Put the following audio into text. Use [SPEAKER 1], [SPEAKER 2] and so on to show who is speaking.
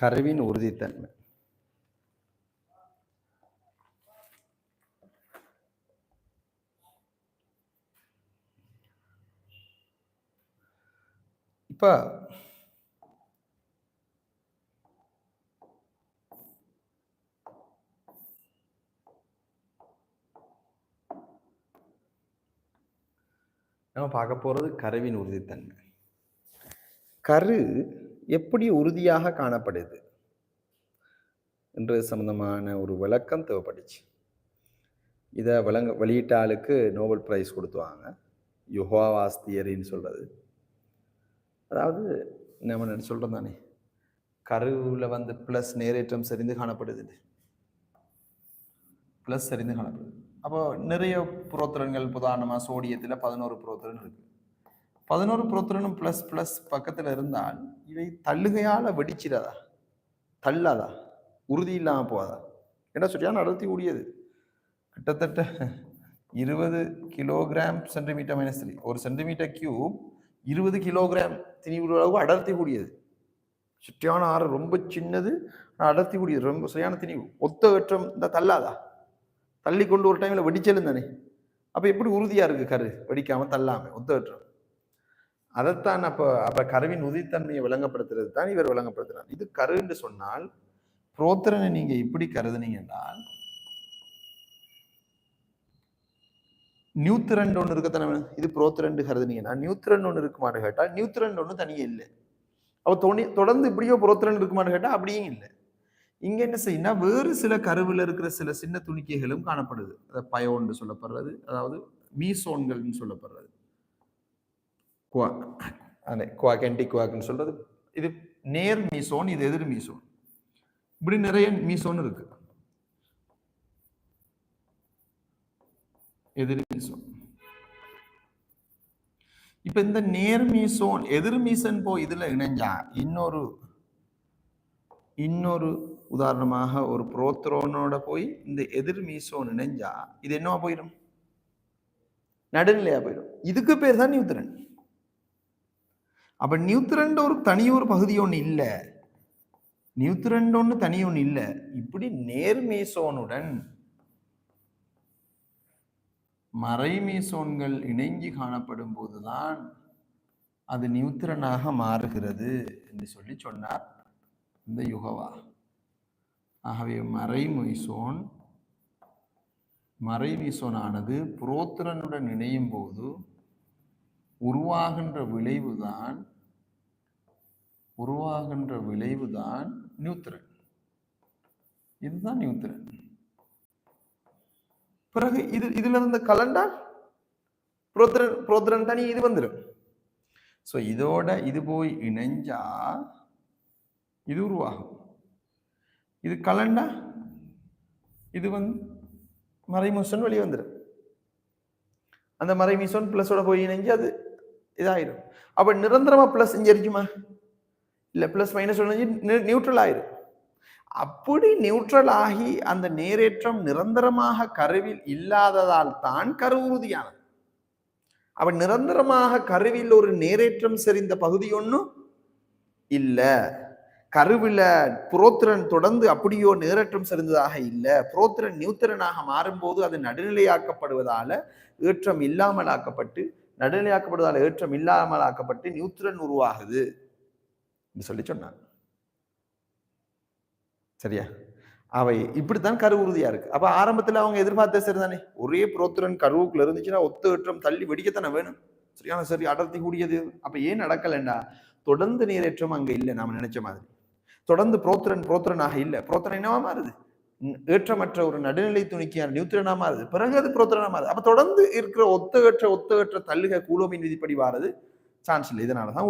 [SPEAKER 1] கருவின் உறுதித்தன்மை. இப்போ நம்ம பார்க்க போகிறது கருவின் உறுதித்தன்மை. கரு எப்படி உறுதியாக காணப்படுது? என்று சம்பந்தமான ஒரு விளக்கம் தேவைப்பட்டுச்சு. இதை விளங்க வெளியிட்ட ஆளுக்கு நோபல் பிரைஸ் கொடுத்துவாங்க யுகோவாஸ் தியரின்னு சொல்கிறது அதாவது நம்ம என்ன சொல்கிறோம் தானே? கருவில் வந்து ப்ளஸ் நேரேற்றம் சரிந்து காணப்படுது ப்ளஸ் சரிந்து காணப்படுது. அப்போ நிறைய புரோத்திரன்கள் உதாரணமாக சோடியத்தில் பதினோரு புரோத்திரன் இருக்குது பதினோரு புரோத்திரனும் ப்ளஸ் ப்ளஸ் பக்கத்தில் இருந்தால் இவை தள்ளுகையால் வெடிச்சிடாதா? தள்ளாதா? உறுதி இல்லாமல் போகாதா? என்ன சொல்லியா நடத்தி கூடியது. கிட்டத்தட்ட இருபது கிலோகிராம் சென்டிமீட்டர் மைனஸ் த்ரீ ஒரு சென்டிமீட்டர் கியூப் இருபது கிலோகிராம் திணிவு அளவு அடர்த்தி கூடியது. சுற்றியான ஆறு ரொம்ப சின்னது ஆனால் அடர்த்தி கூடியது. ரொம்ப சரியான திணிவு. ஒத்த வெற்றம் இந்த தள்ளாதா? தள்ளி கொண்டு ஒரு டைமில் வெடிச்சலும் தானே. அப்போ எப்படி உறுதியாக இருக்குது கரு? வெடிக்காமல் தள்ளாமல் ஒத்த வெற்றம். அதைத்தான் அப்போ அப்போ கருவின் உதித்தன்மையை விளங்கப்படுத்துறது தான் இவர் விளங்கப்படுத்துகிறார் இது கருன்னு சொன்னால் புரோத்திரனை நீங்கள் இப்படி கருதுனீங்கன்னா என்றால் ஒன்று இருக்கத்தான இது புரோத்திரண்டு கருதுனீங்கன்னா நியூத்திரண்ட் ஒன்று இருக்குமான்னு கேட்டால் நியூத்திரன் ஒன்று தனியே இல்லை. அவ தொணி தொடர்ந்து இப்படியோ புரோத்திரன் இருக்குமான்னு கேட்டால் அப்படியும் இல்லை. இங்கே என்ன செய்யணும்னா வேறு சில கருவில் இருக்கிற சில சின்ன துணிக்கைகளும் காணப்படுது. அதை பயோன்னு சொல்லப்படுறது அதாவது மீசோன்கள்னு சொல்லப்படுறது. குவா அந்த குவாக் குவாக்னு சொல்கிறது இது நேர் மீசோன் இது எதிர் மீசோன். இப்படி நிறைய மீசோன் இருக்கு. எதிர் மீசோன். இப்போ இந்த நேர் மீசோன் எதிர் மீசன் போ இதில் இணைஞ்சா இன்னொரு இன்னொரு உதாரணமாக ஒரு புரோத்ரோனோட போய் இந்த எதிர் மீசோன் இணைஞ்சா இது என்னவா போயிடும் நடுநிலையா போயிடும் இதுக்கு பேர் தான் நியூத்திரன். அப்போ நியூத்திரண்ட் ஒரு தனி ஒரு பகுதி ஒன்று இல்லை. நியூத்திரண்ட் ஒன்று தனி ஒன்று இல்லை. இப்படி நேர்மீசோனுடன் மறைமேசோன்கள் இணங்கி காணப்படும் போதுதான் அது நியூத்திரனாக மாறுகிறது என்று சொல்லி சொன்னார் இந்த யுகவா. ஆகவே மறை மீசோன் புரோத்திரனுடன் இணையும் போது உருவாகின்ற விளைவுதான் உருவாகின்ற விளைவு தான் நியூத்திரன். இதுதான் நியூத்திரன். பிறகு இது இதுல இருந்த கலண்டா புரோத்திரன் புரோத்திரன் தனி இது வந்துடும் ஸோ இதோட இது போய் இணைஞ்சா இது உருவாகும். இது கலண்டா இது வந்து மறைமூசன் வெளியே வந்துடும் அந்த மறைமீசோன் பிளஸோட போய் இணைஞ்சு அது இதாயிரும். அப்ப நிரந்தரமா பிளஸ் இங்கே இருக்குமா? இல்லை ப்ளஸ் மைனஸ் நியூட்ரல் ஆயிரும் அப்படி நியூட்ரல் ஆகி அந்த நேரேற்றம் நிரந்தரமாக கருவில் இல்லாததால் தான் கரு உறுதியானது. அப்ப நிரந்தரமாக கருவில் ஒரு நேரேற்றம் செறிந்த பகுதி ஒன்றும் இல்லை. கருவில் புரோத்திரன் தொடர்ந்து அப்படியோ நேரேற்றம் செறிந்ததாக இல்லை. புரோத்திரன் நியூத்திரனாக மாறும்போது அது நடுநிலையாக்கப்படுவதால் ஏற்றம் இல்லாமல் ஆக்கப்பட்டு நடுநிலையாக்கப்படுவதால் ஏற்றம் இல்லாமல் ஆக்கப்பட்டு நியூத்திரன் உருவாகுது. சொல்லி சொன்னான். சரியா? அவை இப்படித்தான் கரு உறுதியா இருக்கு. அப்ப ஆரம்பத்துல அவங்க எதிர்பார்த்த சரிதானே? ஒரே புரோத்திரன் கருவுக்குள்ள இருந்துச்சுன்னா ஒத்த ஏற்றம் தள்ளி வெடிக்கத்தானே வேணும்? சரியான சரி அடர்த்தி கூடியது. அப்ப ஏன் நடக்கலைண்டா? தொடர்ந்து நீரேற்றம் அங்க இல்லை நாம நினைச்ச மாதிரி. தொடர்ந்து புரோத்திரன் புரோத்திரனாக இல்லை. புரோத்திரன் என்னவா மாறுது? ஏற்றமற்ற ஒரு நடுநிலை துணிக்கியான நியூத்திரனா மாறுது. பிறகு அது புரோத்திரனா மாறுது. அப்ப தொடர்ந்து இருக்கிற ஒத்த ஏற்ற ஒத்த ஏற்ற தள்ளுக கூலோமின் விதிப்படி வாரது சான்ஸ் இல்லை. இதனாலதான்